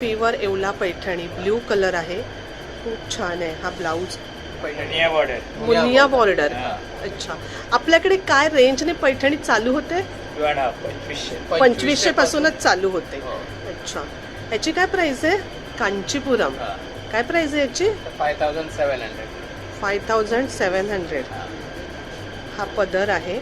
Pure Yeola Paithani blue colour आहे. खूप छान आहे हा blouse. Paithani border Muniya border हा. अच्छा. आपल्याकडे काय रेंजने पैठणी चालू होते? पंचवीसशे. पासूनच चालू होते. हो. अच्छा. याची काय प्राइस आहे? कांचीपुरम. काय प्राइस आहे याची five thousand seven hundred five thousand seven hundred हा पदर आहे.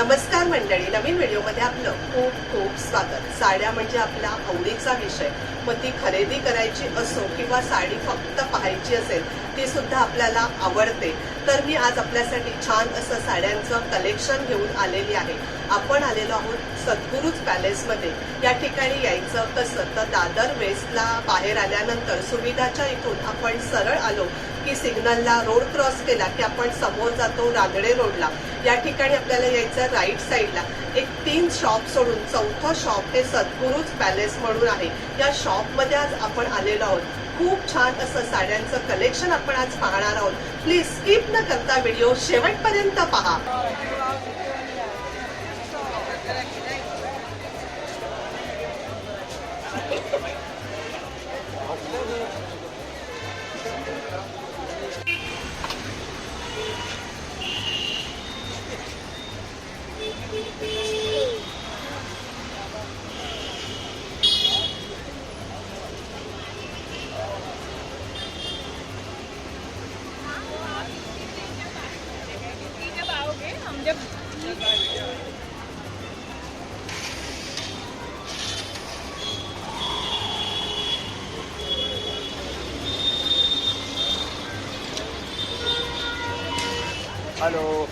नमस्कार मंडळी नवीन व्हिडिओमध्ये आपलं खूप खूप स्वागत. साड्या म्हणजे आपला आवडीचा विषय. मग ती खरेदी करायची असो किंवा साडी फक्त पाहायची असेल ती सुद्धा आपल्याला आवडते. तर मी आज आपल्यासाठी छान असं साड्यांचं कलेक्शन घेऊन आलेली आहे. आपण आलेलो आहोत सद्गुरूज पॅलेसमध्ये या ठिकाणी यायचं कसं? तर दादर वेस्टला बाहेर आल्यानंतर सुविधाच्या इथून आपण सरळ आलो की सिग्नलला रोड क्रॉस केला की आपण समोर जातो रांगडे रोडला. या ठिकाणी आपल्याला यायचं राईट साईडला एक तीन शॉप सोडून चौथं शॉप हे सद्गुरूज पॅलेस म्हणून आहे. या शॉपमध्ये आज आपण आलेलो आहोत. खूप छान असं साड्यांचं कलेक्शन आपण आज पाहणार आहोत. प्लीज स्किप न करता व्हिडिओ शेवटपर्यंत पहा. हॅलो.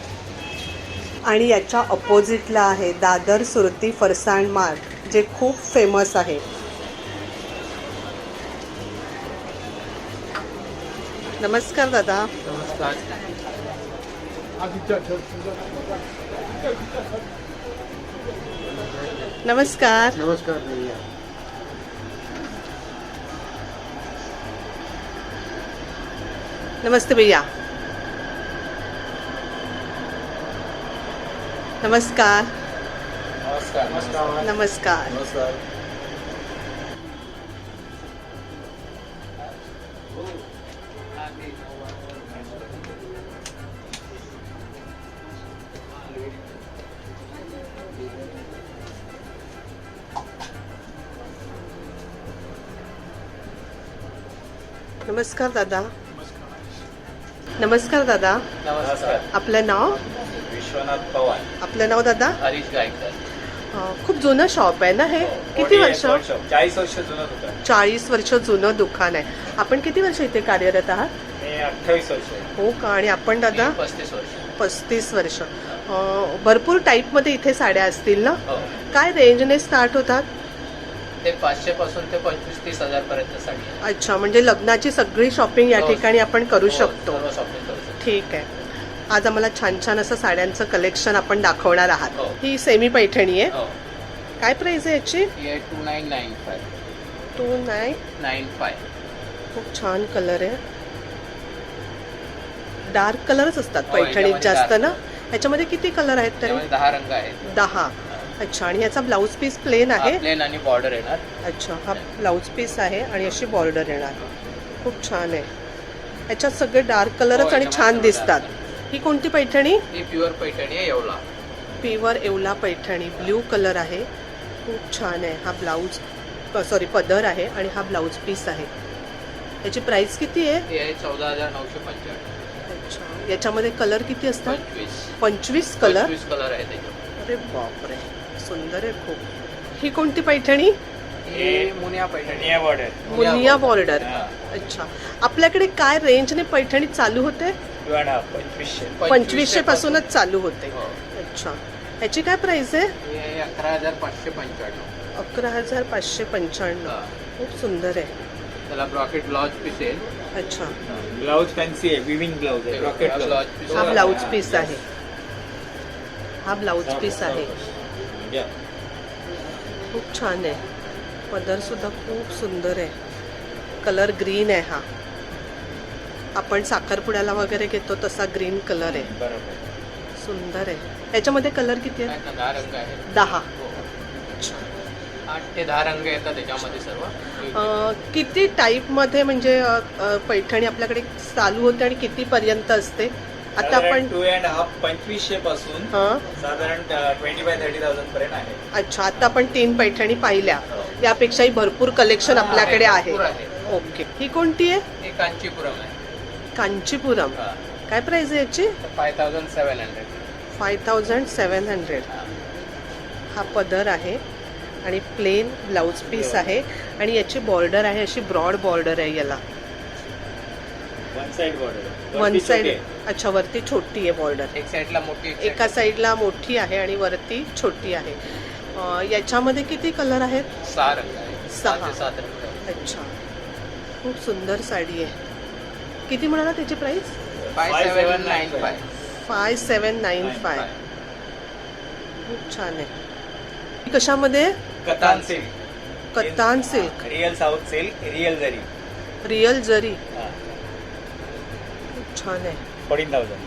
आणि याच्या अपोजिटला आहे दादर सुरती फरसाण मार्ट जे खूप फेमस आहे. नमस्कार दादा. नमस्कार. नमस्कार. नमस्ते भैया. नमस्कार। नमस्कार नमस्कार। नमस्कार। नमस्कार। दादा। नमस्कार दादा। नमस्कार। आपलं नाव? विश्वनाथ पवार. आपलं नाव दादा? हरीश गायकर अं, खूप जुनं शॉप आहे ना हे? किती वर्ष? चाळीस वर्ष जुनं होतं चाळीस वर्ष जुनं दुकान आहे. आपण किती वर्ष इथे कार्यरत आहात? मी अठ्ठावीस वर्ष आहे. हो का? आणि आपण दादा? पस्तीस वर्ष पस्तीस वर्ष. अं, भरपूर टाईपमध्ये इथे साड्या असतील ना? हो. काय रेंजने स्टार्ट होतात? ते पाचशे पासून ते पंचवीस तीस हजार पर्यंत साडी आहे. अच्छा म्हणजे लग्नाची सगळी शॉपिंग या हो. ठिकाणी आपण करू हो, शकतो. सर्व shopping करू शकतो. ठीक आहे. आज आम्हाला छान छान असं साड्यांचं कलेक्शन आपण दाखवणार आहात. हो. ही सेमी पैठणी आहे. हो. काय प्राइस आहे याची? Two nine nine five two nine nine five खूप छान कलर आहे. डार्क कलरच असतात हो, पैठणीत याच्यामध्ये जास्त dark. ना. याच्यामध्ये किती कलर आहेत तरी? त्यामध्ये दहा रंग आहेत. दहा. अच्छा आणि याचा ब्लाऊज पीस प्लेन आहे? प्लेन आणि बॉर्डर येणार. अच्छा हा ब्लाऊज पीस आहे आणि अशी बॉर्डर येणार. खूप छान आहे. याच्यात सगळे डार्क कलरच आणि छान दिसतात. ही कोणती पैठणी? ही प्युअर पैठणी आहे एवढा pure Yeola Paithani. Blue colour आहे. खूप छान आहे. हा ब्लाऊज सॉरी पदर आहे आणि हा ब्लाऊज पीस आहे. याची प्राइस किती आहे? चौदा हजार नऊशे पंच्याण्णव. अच्छा. याच्यामध्ये कलर किती असतात? पंचवीस. कलर? कलर आहे अरे बापरे. सुंदर आहे खूप. ही कोणती पैठणी? हे Munia Paithani. Border Munia border. अच्छा. आपल्याकडे काय रेंजने पैठणी चालू होते? टू अँड हाफ पंचवीसशे पंचवीसशे पासूनच चालू होते. हो. अच्छा. ह्याची काय प्राइस आहे? हे अकरा हजार पाचशे पंच्याण्णव. अकरा हजार पाचशे पंच्याण्णव. खूप सुंदर आहे. त्याला ब्रॉकेट ब्लाउज पीस येईल अच्छा. ब्लाउज फॅन्सी आहे विविंग ब्लाउज आहे रॉकेट ब्लाउज ब्लाउज पीस हा ब्लाउज पीस आहे. हा ब्लाउज पीस आहे. खूप छान आहे. पदर सुद्धा खूप सुंदर आहे. कलर ग्रीन आहे हा. आपण साखरपुड्याला वगैरे घेतो तसा ग्रीन कलर आहे. बरोबर सुंदर आहे. याच्यामध्ये कलर किती आहे? दहा रंग आहेत. दहा. हो. अच्छा आठ ते दहा रंग येतात त्याच्यामध्ये सर्व. किती टाईपमध्ये म्हणजे पैठणी आपल्याकडे चालू होते आणि कितीपर्यंत असते? आता आपण टू अँड हाफ पंचवीसशे पासून हां. साधारण ट्वेंटी बाय थर्टी थाउजंड पर्यंत आहे. अच्छा आता आपण तीन पैठणी पाहिल्या. यापेक्षाही भरपूर कलेक्शन आपल्याकडे आहे. ओके. ही कोणती आहे? हे कांचीपुरम आहे. कांचीपुरम. काय प्राइस आहे याची? Five thousand seven hundred five thousand seven hundred हा. पदर आहे आणि प्लेन ब्लाऊज पीस आहे आणि याची बॉर्डर आहे अशी ब्रॉड बॉर्डर आहे याला. One side border one side अच्छा वरती छोटी आहे बॉर्डर एक साईडला मोठी एक एका साईडला मोठी आहे आणि वरती छोटी आहे. याच्यामध्ये किती कलर आहेत? सहा रंग आहे सहा. सात रंग आहे. अच्छा. खूप सुंदर साडी आहे. किती म्हणाला त्याची price five seven nine five five seven nine five. खूप छान आहे. ही कशामध्ये? Katan silk. Kattan silk. Real south silk real zari. Real zari. खूप छान आहे. Fourteen thousand.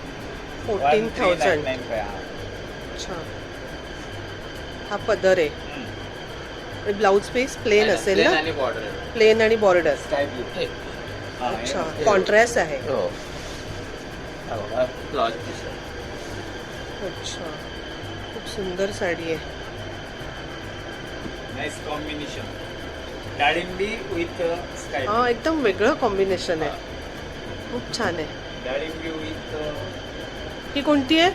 Fourteen thousand. अच्छा. हा पदर आहे. ब्लाऊज पीस प्लेन असेल ना? प्लेन आणि बॉर्डर अच्छा कॉन्ट्रास्ट आहे. हो. ब्लाउज पीस अच्छा खूप सुंदर साडी आहे. कॉम्बिनेशन डाळिंबी विथ स्काय हा एकदम वेगळं कॉम्बिनेशन आहे. खूप छान आहे. डाळिंबी विथ ही कोणती आहे?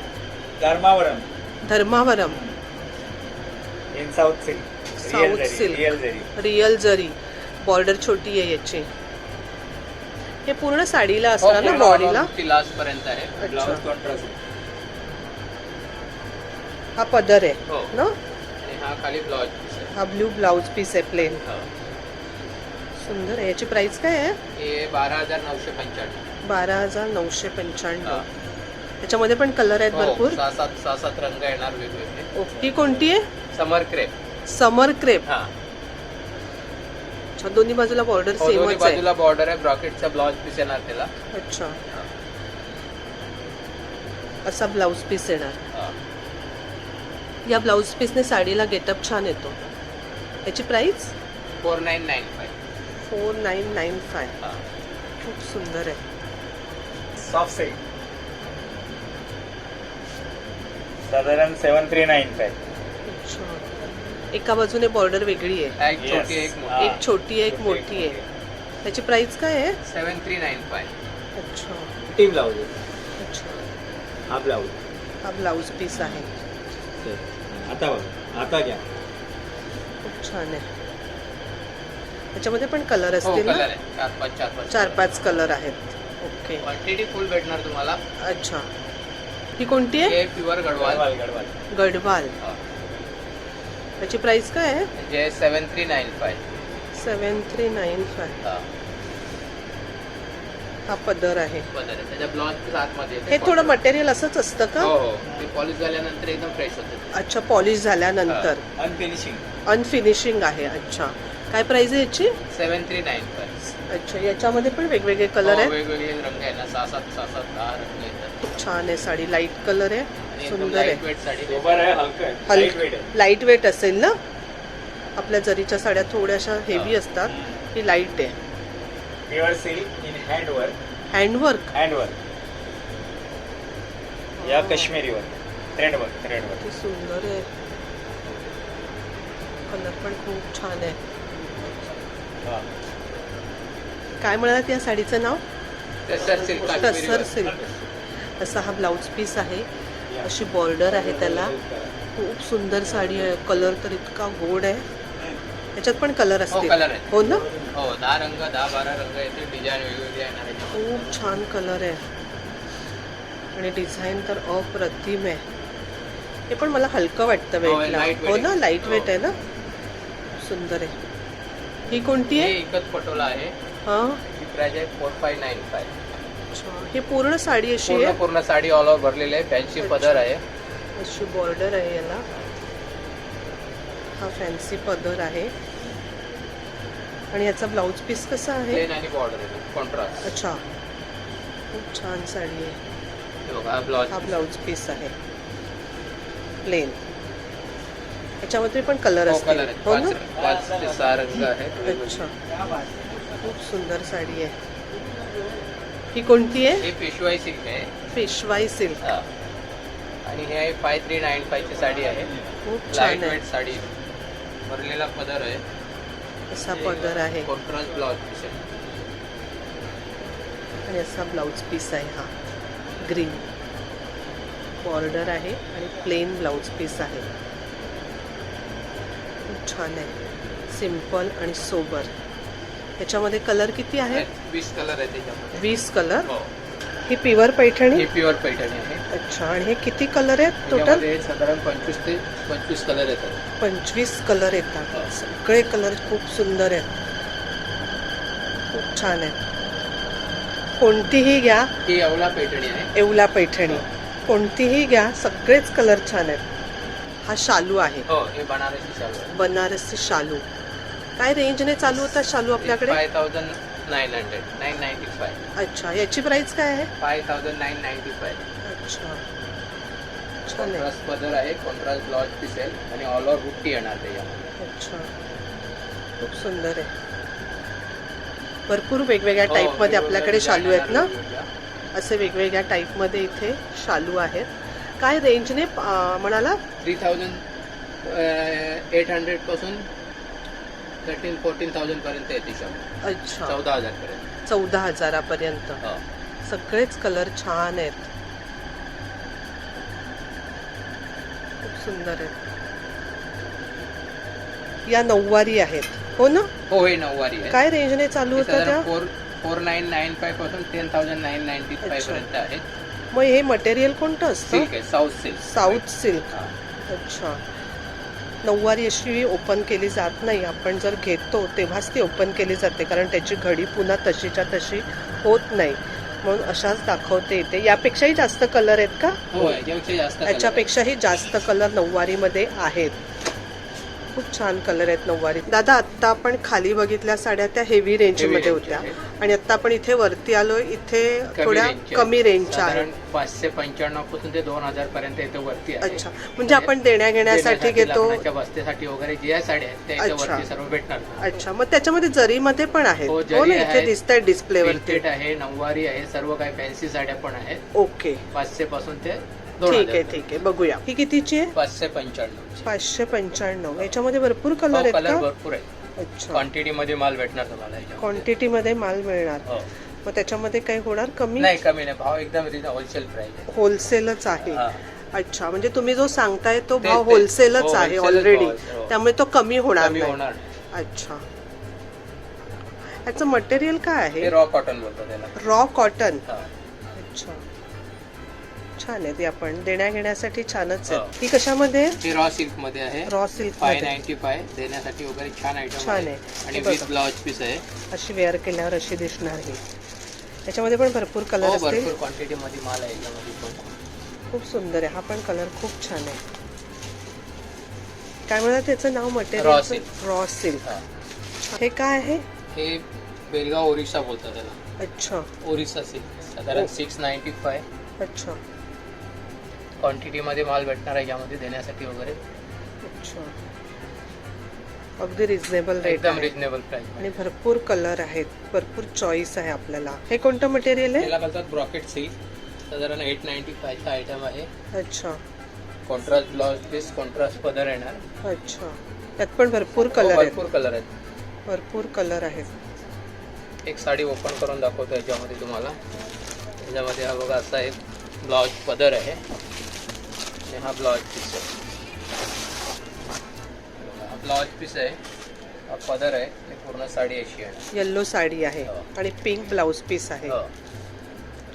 Dharmavaram. Dharmavaram. In south silk South silk. Real zari border छोटी आहे याची. हे पूर्ण साडीला हो, असणार ना बॉडीला लास्ट पर्यंत आहे. ब्लाउज कॉन्ट्रास्ट हा पदर आहे हो. ना? आणि हा खाली ब्लाउज पीस आहे. हा ब्ल्यू ब्लाऊज पीस आहे प्लेन हो. सुंदर आहे. याची प्राइस काय आहे? हे बारा हजार नऊशे पंच्याण्णव. बारा हजार नऊशे पंच्याण्णव. त्याच्यामध्ये पण कलर आहेत हो, भरपूर? सहा सात सहा सात रंग येणार वेगवेगळे. ओके. ही कोणती आहे? Summer crepe. Summer crepe? हा. अच्छा दोन्ही बाजूला बॉर्डर हो, दोन्ही सेमच आहे. बाजूला बॉर्डर आहे ब्रॉकेटचा ब्लाउज पीस येणार त्याला. अच्छा. असा ब्लाऊज पीस येणार. हा. या ब्लाऊज पीसने साडीला गेटअप छान येतो. याची price four nine nine five four nine nine five हा. खूप सुंदर आहे. सॉफ्ट साधारण सेवन थ्री नाईन फाय अच्छा. एका बाजूने बॉर्डर वेगळी आहे. एक छोटी एक हा. मोठी. एक छोटी आहे एक मोठी आहे. त्याची प्राइस काय आहे? सेवन थ्री नाईन फाय अच्छा. टी ब्लाउज अच्छा. हा ब्लाउज हा ब्लाऊज पीस आहे. आता बघा आता घ्या. खूप छान आहे. त्याच्यामध्ये पण कलर हो असतील कलर ना आहे. चार पाच चार पाच. चार पाच कलर आहेत. ओके क्वांटिटी फुल भेटणार तुम्हाला. अच्छा. ही कोणती आहे? हे प्युअर गडवाल. गडवाल गडवाल. गडवाल. हा. त्याची प्राइस काय आहे? जे seven three nine five seven three nine five हा. पदर आहे. आहे. त्याच्या ब्लाउज आतमध्ये येते. हे थोडं मटेरियल असंच असतं का? हो हो. ते पॉलिश झाल्यानंतर एकदम फ्रेश होते अच्छा पॉलिश झाल्यानंतर. अनफिनिशिंग अनफिनिशिंग आहे. अच्छा. काय प्राइस आहे याची? सेवन थ्री नाईन फाय अच्छा याच्यामध्ये पण वेगवेगळे कलर आहेत? वेगवेगळे रंग आहे ना. सहा सात सहा सात दहा रंग येतात खूप छान आहे. साडी लाइट कलर आहे. सुंदर आहे. हलकं लाइट वेट हलक लाइट वेट असेल ना? आपल्या जरीच्या साड्या थोड्याशा हेवी असतात ही लाइट आहे. Pure silk in handwork hand work या Kashmiri work thread work thread work किती सुंदर आहे. कलर पण खूप छान आहे. काय म्हणालात या साडीचं नाव? Tussar silk tussar silk. असा हा ब्लाऊज पीस आहे. अशी बॉर्डर आहे त्याला. खूप सुंदर साडी आहे. कलर तर इतका गोड आहे. याच्यात पण कलर color आहेत. हो ना? हो दहा रंग दहा बारा रंग येते डिझाईन वेगवेगळे येणार आहे खूप छान कलर आहे. आणि डिझाईन तर अप्रतिम आहे. हे पण मला हलकं वाटतं हो, वेटला. हो ना. लाइट वेट हो. आहे ना? सुंदर आहे. ही कोणती हे आहे? एकच पटोला आहे. हा. ही फोर फाय नाईन फाय अच्छा. हे पूर्ण साडी अशी पूर्ण आहे? पूर्ण साडी ऑल ओव्हर भरलेली आहे. फॅन्सी अच्छा. पदर आहे. अशी बॉर्डर आहे याला. हा फॅन्सी पदर आहे. आणि याचा ब्लाऊज पीस कसा आहे? प्लेन आणि बॉर्डर आहे. कॉन्ट्रास्ट अच्छा. खूप छान साडी आहे. बघा हा ब्लाउज हा ब्लाऊज पीस आहे. प्लेन याच्यामध्ये पण कलर हो असतील. कलर आहे हो ना? पाच पाच ते सहा रंग आहेत. अच्छा. खूप सुंदर साडी आहे. ही कोणती आहे? हे पेशवाई सिल्क आहे. पेशवाई सिल्क. हा. आणि हे आहे फाय थ्री नाईन फायची साडी आहे. खूप लाइट छान आहे. साडी. भरलेला पदर आहे. असा पदर आहे. कॉन्ट्रास्ट ब्लाउज पीस आहे. आणि असा ब्लाऊज पीस आहे हा. ग्रीन बॉर्डर आहे आणि प्लेन ब्लाऊज पीस आहे. खूप छान आहे. सिंपल आणि सोबर याच्यामध्ये कलर किती आहे? वीस कलर आहे त्याच्यामध्ये. वीस कलर. हो. ही प्युअर पैठणी? हे प्युअर पैठणी आहे. अच्छा आणि हे किती कलर आहेत टोटल त्याच्यामध्ये साधारण पंचवीस ते पंचवीस कलर येतात. पंचवीस कलर येतात. हो. सगळे कलर खूप सुंदर आहेत. खूप छान आहे कोणतीही घ्या. ही अवला पैठणी आहे. येवला पैठणी. कोणतीही घ्या सगळेच कलर छान आहेत. हा शालू आहे. हो हे बनारसी शालू आहे. बनारसी शालू. काय रेंजने चालू होता शालू आपल्याकडे? Five thousand nine hundred nine ninety five अच्छा याची प्राइस काय आहे? Five thousand nine ninety five अच्छा. छान आहे. कॉन्ट्रास्ट पदर आहे कॉन्ट्रास्ट ब्लाउज पीस आहे आणि ऑल ओव्हर बुट्टी येणार त्याच्यामध्ये अच्छा. खूप सुंदर आहे. भरपूर वेगवेगळ्या हो, टाईपमध्ये वेगवेगळ्या आपल्याकडे शालू आहेत ना. असे वेगवेगळ्या टाईपमध्ये इथे शालू आहेत. काय रेंजने अं, म्हणाला? थ्री थाउजंड एट हंड्रेडपासून थर्टीन फोर्टीन थाउजंड पर्यंत येते शॉप अच्छा. चौदा हजार पर्यंत चौदा हजारापर्यंत. हो. सगळेच कलर छान आहेत. खूप सुंदर आहेत. या नऊवारी आहेत. हो ना? हो हे नऊवारी आहे काय रेंजने चालू होतं त्या? Four four nine nine फायपासून ten thousand nine ninety five अच्छा. पर्यंत आहे. मग हे मटेरियल कोणतं असतं? सिल्क आहे साऊथ सिल्क साऊथ सिल्क. अच्छा. नऊवारी अशी ओपन केली जात नाही. आपण जर घेतो तेव्हाच ती ओपन केली जाते. कारण त्याची घडी पुन्हा तशीच्या तशी होत नाही. म्हणून अशाच दाखवते येते यापेक्षाही जास्त कलर आहेत का? हो. याच्यापेक्षाही जास्त कलर नऊवारीमध्ये आहेत. खूप छान कलर आहेत नऊवारी. दादा आत्ता आपण खाली बघितल्या साड्या त्या हेवी रेंजमध्ये range होत्या. आणि आत्ता आपण इथे वरती आलो इथे थोड्या. कमी रेंजच्या आहेत. पाचशे पंच्याण्णवपासून ते दोन हजार पर्यंत येते वरती अच्छा. म्हणजे आपण देण्या घेण्यासाठी घेतो. बस्तीसाठी वगैरे ज्या साड्या आहेत त्या इथे. वरती सर्व भेटणार. अच्छा. मग त्याच्यामध्ये जरीमध्ये पण आहेत. हो, हो जरी ना इथे. दिसत आहे डिस्प्लेवरती प्रिंटेड आहे नऊवारी आहे सर्व काही फॅन्सी साड्या पण आहेत. ओके पाचशे पासून ते ठीक आहे ठीक आहे. बघूया. ही कितीची आहे? पाचशे पंच्याण्णव. पाचशे पंच्याण्णव. याच्यामध्ये भरपूर कलर आहेत कलर का? भरपूर आहे अच्छा. क्वांटिटी मध्ये माल भेटणार तुम्हाला याच्यामध्ये. क्वांटिटी मध्ये माल मिळणार. हो. मग त्याच्यामध्ये काही होणार कमी? नाही कमी नाही. भाव एकदम होलसेल प्राइस आहे. होलसेलच आहे. हा. अच्छा म्हणजे तुम्ही जो सांगताय तो ते- भाव ते- होलसेलच हो, आहे wholesale ऑलरेडी भाव आहे, हो. त्यामुळे तो कमी होणार कमी नाही. होणार नाही. अच्छा. याचं मटेरियल काय हे आहे रॉ कॉटन बोलतो त्याला रॉ कॉटन हा. अच्छा. छान आहे ती आपण. देण्या घेण्यासाठी छानच हो. आहे ती कशामध्ये? हे रॉ सिल्कमध्ये आहे. Raw silk five ninety five देण्यासाठी वगैरे छान आयटम छान आहे. आहे. आणि हे विथ. ब्लाउज पीस आहे. अशी वेअर केल्यावर अशी दिसणार ही. याच्यामध्ये पण भरपूर कलर हो असतील. भरपूर क्वांटिटी मध्ये माल आहे याच्यामध्ये पण. खूप सुंदर आहे. हा पण कलर खूप छान आहे. काय म्हणतात त्याचं नाव? मटेरियल. रॉ सिल्क हा. हे काय आहे? हे बेलगाव ओरिसा बोलतात त्याला. अच्छा. ओरिसा सिल्क साधारण हो. सिक्स नाईन्टी फाय अच्छा. क्वांटिटी मध्ये माल भेटणार आहे यामध्ये देण्यासाठी वगैरे. अच्छा. अगदी रिझनेबल रेट एकदम आहे. रिजनेबल प्राइस आणि भरपूर कलर आहेत भरपूर चॉईस आहे आपल्याला. हे कोणतं मटेरियल आहे? त्याला बोलतात ब्रॉकेट सिल्क साधारण एट नाईन्टी फायचा आयटम आहे. अच्छा. कॉन्ट्रास्ट ब्लाउज पीस कॉन्ट्रास्ट पदर येणार. अच्छा. त्यात पण भरपूर कलर आहेत. भरपूर कलर आहेत. भरपूर कलर आहेत. एक साडी ओपन करून दाखवतो याच्यामध्ये तुम्हाला. याच्यामध्ये हा बघा असा एक ब्लाउज पदर आहे. आणि हा ब्लाउज पीस हा ब्लाउज पीस आहे. हा पदर आहे. पूर्ण साडी अशी आहे. येल्लो साडी आहे हो. आणि पिंक ब्लाउज पीस आहे. हो.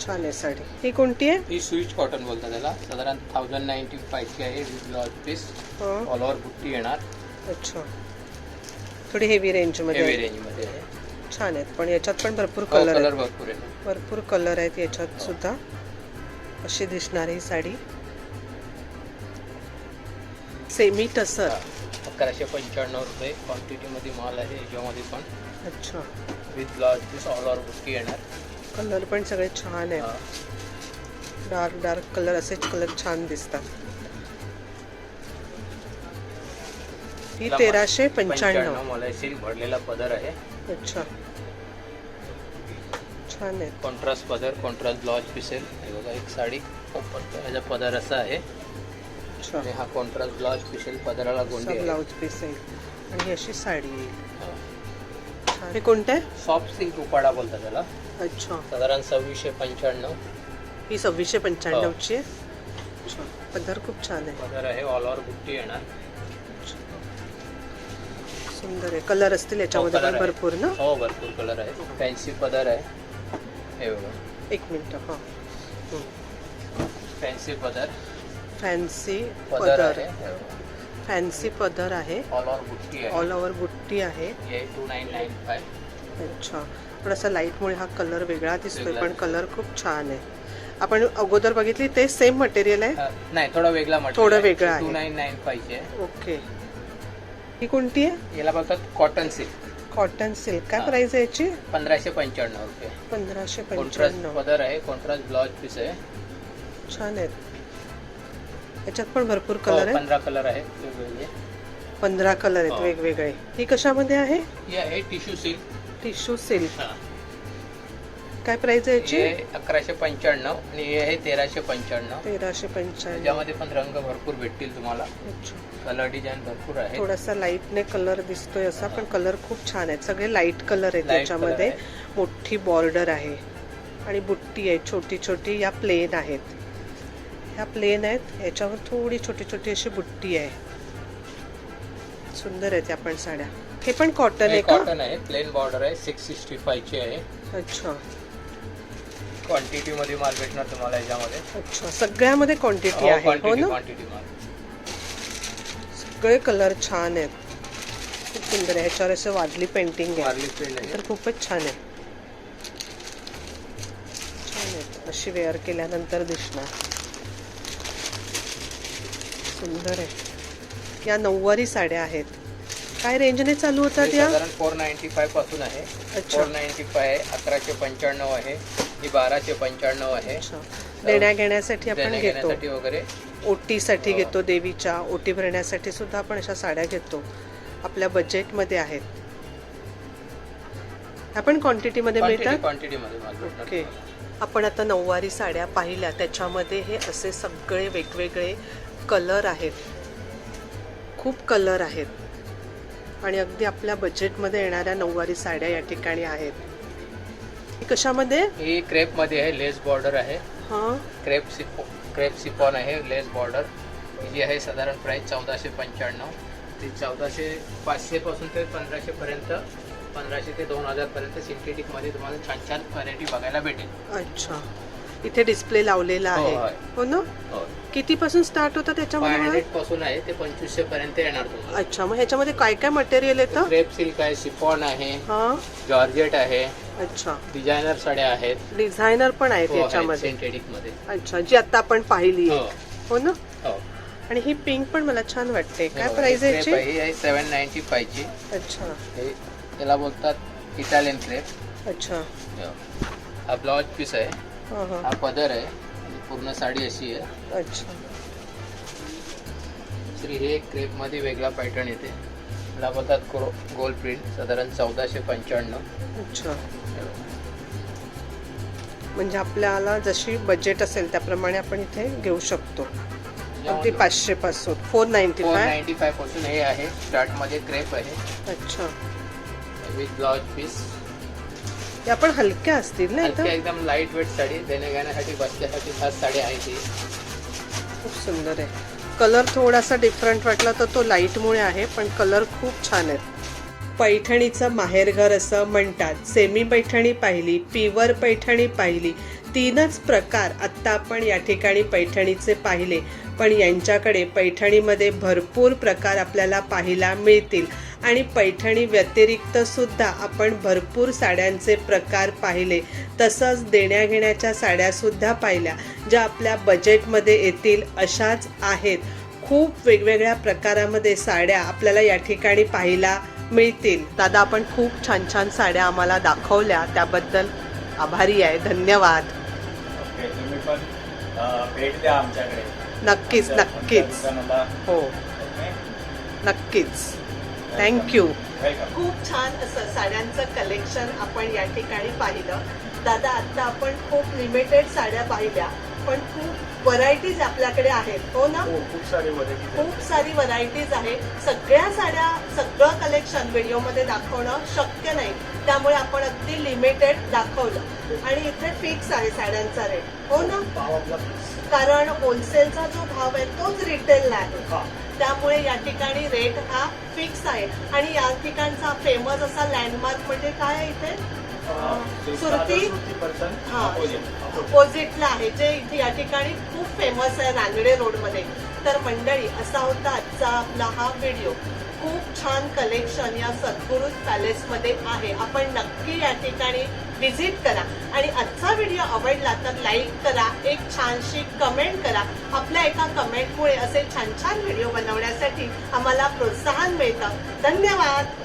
छान आहे साडी. ही कोणती आहे? ही स्विच कॉटन बोलतात त्याला. साधारण थाउजंड नाईन्टी फायची आहे विथ ब्लाउज पीस हं. ऑल ओव्हर बुट्टी येणार. अच्छा. थोडी हेवी रेंजमध्ये हेवी आहे. रेंजमध्ये आहे. छान आहेत. पण याच्यात पण भरपूर हो, कलर कलर आहेत भरपूर आहे भरपूर कलर आहेत याच्यात सुद्धा. अशी दिसणार ही साडी. सेमी टसर अकराशे पंच्याण्णव रुपये क्वांटिटीमध्ये माल आहे याच्यामध्ये पण. अच्छा. With blouse piece all over बुट्टी येणार. कलर पण सगळे छान आहेत हा. डार्क डार्क कलर असेच कलर छान दिसतात. ही तेराशे पंच्याण्णव. मला सिल्क भरलेला पदर आहे. अच्छा. छान आहेत कॉन्ट्रास्ट पदर कॉन्ट्रास्ट ब्लाउज पीस आहे हे बघा एक साडी. ओपन याचा पदर असा आहे. अच्छा. आणि हा कॉन्ट्रास्ट ब्लाउज पीस पदराला गोंडी आहे. ब्लाउज पीस आणि ही अशी साडी येईल छान हे कोणतं आहे? सॉफ्ट सिल्क उपाडा बोलतात त्याला. अच्छा. साधारण सव्वीसशे पंच्याण्णव. ही सव्वीसशे पंच्याण्णवची आहे. अच्छा. पदर खूप छान आहे. पदर आहे ऑल ओव्हर बुट्टी येणार. सुंदर आहे. कलर असतील याच्यामध्ये हो, पण आहे. भरपूर ना? हो भरपूर कलर आहे. फॅन्सी पदर आहे. हे बघा. एक मिनिट हा. फॅन्सी पदर. फॅन्सी पदर पदर. आहे. फॅन्सी पदर आहे. ऑल ओव्हर बुट्टी आहे. ऑल ओव्हर बुट्टी आहे. हे टू नाईन नाईन फाय अच्छा. थोडासा लाईटमुळे हा कलर वेगळा दिसतोय पण. कलर खूप छान आहे. आपण अगोदर बघितली ते सेम मटेरियल आहे? नाही थोडा वेगळा थोडं. वेगळं आहे. टू नाईन नाईन फायची आहे ओके. ही कोणती आहे? याला बोलतात कॉटन सिल्क कॉटन सिल्क काय हा. प्राइस आहे याची? पंधराशे पंच्याण्णव रुपये. पंधराशे कॉन्ट्रास्ट पंच्याण्णव. पदर आहे कॉन्ट्रास्ट ब्लाउज पीस आहे. छान आहेत याच्यात पण भरपूर कलर आहेत. पंधरा कलर आहेत वेगवेगळे. पंधरा कलर आहेत हो. वेगवेगळे. ही कशामध्ये आहे? ही आहे टिश्यू सिल्क. Tissue silk. काय प्राइस आहे हे याची अकराशे पंच्याण्णव आणि हे आहे तेराशे पंच्याण्णव. तेराशे पंच्याण्णव. त्याच्यामध्ये पण रंग भरपूर भेटतील तुम्हाला. अच्छा. कलर डिझाईन भरपूर आहे थोडासा लाईटने कलर दिसतोय असा पण कलर खूप छान आहेत. सगळे लाइट कलर आहेत Light त्याच्यामध्ये मोठी बॉर्डर आहे. आणि बुट्टी आहे छोटी छोटी या प्लेन आहेत. ह्या प्लेन आहेत. याच्यावर थोडी छोटी छोटी अशी बुट्टी आहे. सुंदर आहेत या पण साड्या. हे पण कॉटन आहे हे कॉटन आहे. प्लेन बॉर्डर आहे. सिक्स सिक्स्टी फायची आहे. अच्छा. क्वांटिटी मध्ये माल भेटणार तुम्हाला याच्यामध्ये. अच्छा. सगळ्यामध्ये क्वांटिटी आहे. हो क्वांटिटी ना? सगळे कलर छान आहेत. खूप सुंदर आहे. ह्याच्यावर असं वादली पेंटिंग आहे. तर खूपच छान आहे. छान आहेत. अशी वेअर केल्यानंतर दिसणार. सुंदर आहे या नऊवारी साड्या आहेत. काय रेंजने चालू होतात या? साधारण फोर नाईन्टी फायपासून आहे. अच्छा. फोर नाईन्टी फाय अकराशे पंच्याण्णव आहे ही बाराशे पंच्याण्णव आहे. अच्छा. देण्या घेण्यासाठी आपण देण्या घेतो. घेण्यासाठी वगैरे. ओटीसाठी हो. घेतो देवीच्या ओटी भरण्यासाठी सुद्धा आपण अशा साड्या घेतो. आपल्या बजेटमध्ये आहेत. आपण क्वांटिटीमध्ये मिळतात? क्वांटिटी मध्ये माल भेटणार ओके तुम्हाला. आपण आता नऊवारी साड्या पाहिल्या. त्याच्यामध्ये हे असे सगळे वेगवेगळे कलर आहेत. खूप कलर आहेत. आणि अगदी आपल्या बजेटमध्ये येणाऱ्या नऊवारी साड्या या ठिकाणी आहेत. कशामध्ये? ही क्रेपमध्ये आहे लेस बॉर्डर आहे. हां. क्रेप सिपो क्रेप सिपॉन आहे लेस बॉर्डर. जी आहे साधारण प्राइस चौदाशे पंच्याण्णव. ती चौदाशे पाचशे पासून ते पंधराशे पर्यंत पंधराशे ते दोन हजार पर्यंत सिंथेटिकमध्ये तुम्हाला छान छान व्हरायटी बघायला भेटेल. अच्छा. इथे डिस्प्ले लावलेला हो, आहे. आहे. हो ना? कितीपासून स्टार्ट होतं फाय त्याच्यामध्ये? हंड्रेडपासून आहे ते पंचवीसशे पर्यंत येणार तुम्हाला. अच्छा मग ह्याच्यामध्ये काय काय मटेरियल येतं? क्रेप सिल्क आहे सिफॉन आहे हा. जॉर्जेट आहे अच्छा. डिझायनर साड्या आहेत. डिझायनर पण आहेत याच्यामध्ये सिंथेटिकमध्ये अच्छा जी आता आपण पाहिली हो आहे. हो. ना? हो. आणि ही पिंक पण मला छान वाटते. काय हे प्राइस आहे crepe याची? आहे, ही आहे सेवन नाईन्टी फायची अच्छा. हे याला बोलतात इटालियन क्रेप अच्छा. हा. ब्लाउज पीस आहे. हा पदर आहे. पूर्ण साडी अशी आहे. अच्छा. श्री हे क्रेपमध्ये वेगळा पॅटर्न येते. याला बोलतात क्रो गोल्ड प्रिंट साधारण चौदाशे पंच्याण्णव. अच्छा. म्हणजे आपल्याला जशी बजेट असेल त्याप्रमाणे आपण इथे घेऊ शकतो. अगदी पाचशे पासून four ninety four five ninety फायपासून हे आहे. स्टार्टमध्ये क्रेप आहे. अच्छा. विथ ब्लाउज पीस या पण हलक्या असतील ना एकदम लाइट वेट साडी. देण्या घेण्यासाठी बसण्यासाठी खास साडी आहे ती. खूप सुंदर आहे. कलर थोडासा डिफरंट वाटला तर तो लाईटमुळे आहे पण कलर खूप छान आहेत. पैठणीचं माहेरघर असं म्हणतात. सेमी पैठणी पाहिली प्युअर पैठणी पाहिली. तीनच प्रकार आत्ता आपण या ठिकाणी पैठणीचे पाहिले. पण यांच्याकडे पैठणीमध्ये भरपूर प्रकार आपल्याला पाहायला मिळतील. आणि पैठणी व्यतिरिक्त सुद्धा आपण भरपूर साड्यांचे प्रकार पाहिले. तसंच देण्याघेण्याच्या साड्यासुद्धा पाहिल्या ज्या आपल्या बजेटमध्ये येतील अशाच आहेत. खूप वेगवेगळ्या प्रकारामध्ये साड्या आपल्याला या ठिकाणी पाहायला मिळतील. दादा आपण खूप छान छान साड्या आम्हाला दाखवल्या. त्याबद्दल आभारी आहे. धन्यवाद. भेट द्या आमच्याकडे. नक्कीच नक्कीच. हो. नक्कीच. थँक्यू खूप छान असं साड्यांचं कलेक्शन आपण या ठिकाणी पाहिलं. दादा आता आपण खूप लिमिटेड साड्या पाहिल्या पण खूप व्हरायटीज आपल्याकडे आहेत हो ना? खूप सारी खूप सारी व्हरायटीज आहे सगळ्या साड्या सगळं कलेक्शन व्हिडिओमध्ये दाखवणं शक्य नाही. त्यामुळे आपण अगदी लिमिटेड दाखवलं. आणि इथे फिक्स आहे साड्यांचा रेट हो ना? कारण होलसेलचा जो भाव आहे तोच रिटेलला आहे. त्यामुळे या ठिकाणी रेट हा फिक्स आहे. आणि या ठिकाणचा फेमस असा लँडमार्क म्हणजे काय आहे इथे? सुरती? हा अपोजिटला आहे जे इथे या ठिकाणी खूप फेमस आहे रानडे रोडमध्ये तर मंडळी असा होता आजचा आपला हा व्हिडिओ खूप छान कलेक्शन या सद्गुरुज पॅलेसमध्ये आहे. आपण नक्की या ठिकाणी व्हिजिट करा. आणि आजचा व्हिडिओ आवडला तर लाईक करा एक छानशी कमेंट करा. आपल्या एका कमेंटमुळे असे छान छान व्हिडिओ बनवण्यासाठी आम्हाला प्रोत्साहन मिळतं. धन्यवाद.